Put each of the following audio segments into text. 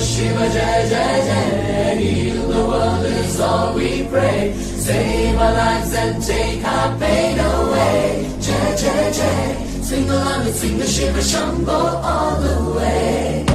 Shiva Jai Jai Jai Heal the world is all we pray. Save our lives and take our pain away Jai Jai Jai Sing along and sing the Shiva Shambho all the way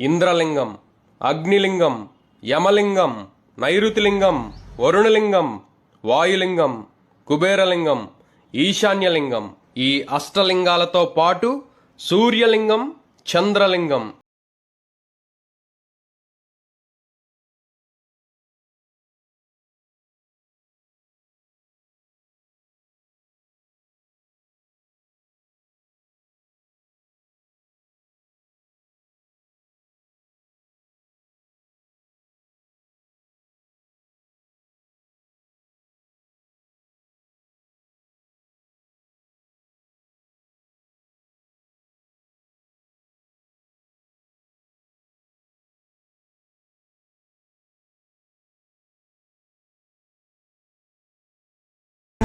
Indralingam అగ్నిలింగం యమలింగం నైరుతిలింగం వరుణలింగం వాయులింగం కుబేరలింగం ఈశాన్యలింగం. ఈ అష్టలింగాలతో పాటు సూర్యలింగం చంద్రలింగం.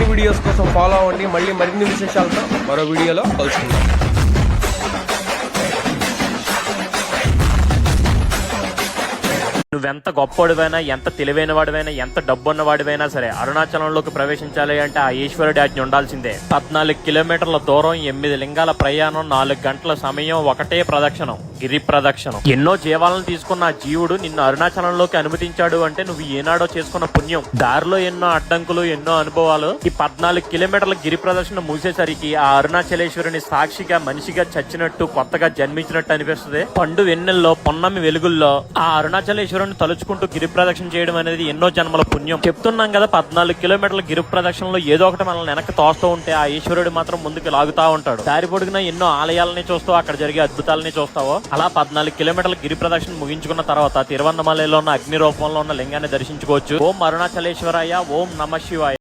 Videos కోసం follow అవ్వండి. మళ్ళీ మరిన్ని విశేషాలతో మరో వీడియోలో కలుసుకుందాం. నువ్వెంత గొప్పవాడివైనా ఎంత తెలివైన వాడివైనా ఎంత డబ్బున్న వాడివైనా సరే అరుణాచలంలోకి ప్రవేశించాలి అంటే ఆ ఈశ్వరుడి ఆజ్ఞ ఉండాల్సిందే. పద్నాలుగు కిలోమీటర్ల దూరం ఎనిమిది లింగాల ప్రయాణం నాలుగు గంటల సమయం ఒకటే ప్రదక్షిణం గిరి ప్రదక్షిణం. ఎన్నో జీవాలను తీసుకున్న ఆ జీవుడు నిన్ను అరుణాచలంలోకి అనుమతించాడు అంటే నువ్వు ఏనాడో చేసుకున్న పుణ్యం. దారిలో ఎన్నో అడ్డంకులు ఎన్నో అనుభవాలు. ఈ పద్నాలుగు కిలోమీటర్ల గిరి ప్రదక్షిణ మూసేసరికి ఆ అరుణాచలేశ్వరుని సాక్షిగా మనిషిగా చచ్చినట్టు కొత్తగా జన్మించినట్టు అనిపిస్తుంది. పండు వెన్నెల్లో పొన్నమి వెలుగుల్లో ఆ అరుణాచలేశ్వరుని తలుచుకుంటూ గిరి ప్రదక్షిణ చేయడం అనేది ఎన్నో జన్మల పుణ్యం. చెప్తున్నాం కదా పద్నాలుగు కిలోమీటర్ల గిరి ప్రదక్షిణలో ఏదో ఒకటి మనల్ని వెనక్కి తోస్తూ ఉంటే ఆ ఈశ్వరుడు మాత్రం ముందుకు లాగుతా ఉంటాడు. దారి పొడిగిన ఎన్నో ఆలయాలని చూస్తావు అక్కడ జరిగే అద్భుతాలని చూస్తావో? అలా పద్నాలుగు కిలోమీటర్ల గిరి ప్రదక్షిణ ముగించుకున్న తర్వాత తిరువన్నమలలో ఉన్న అగ్ని రూపంలో ఉన్న లింగాన్ని దర్శించుకోవచ్చు. ఓం అరుణాచలేశ్వరాయ ఓం నమ శివాయ.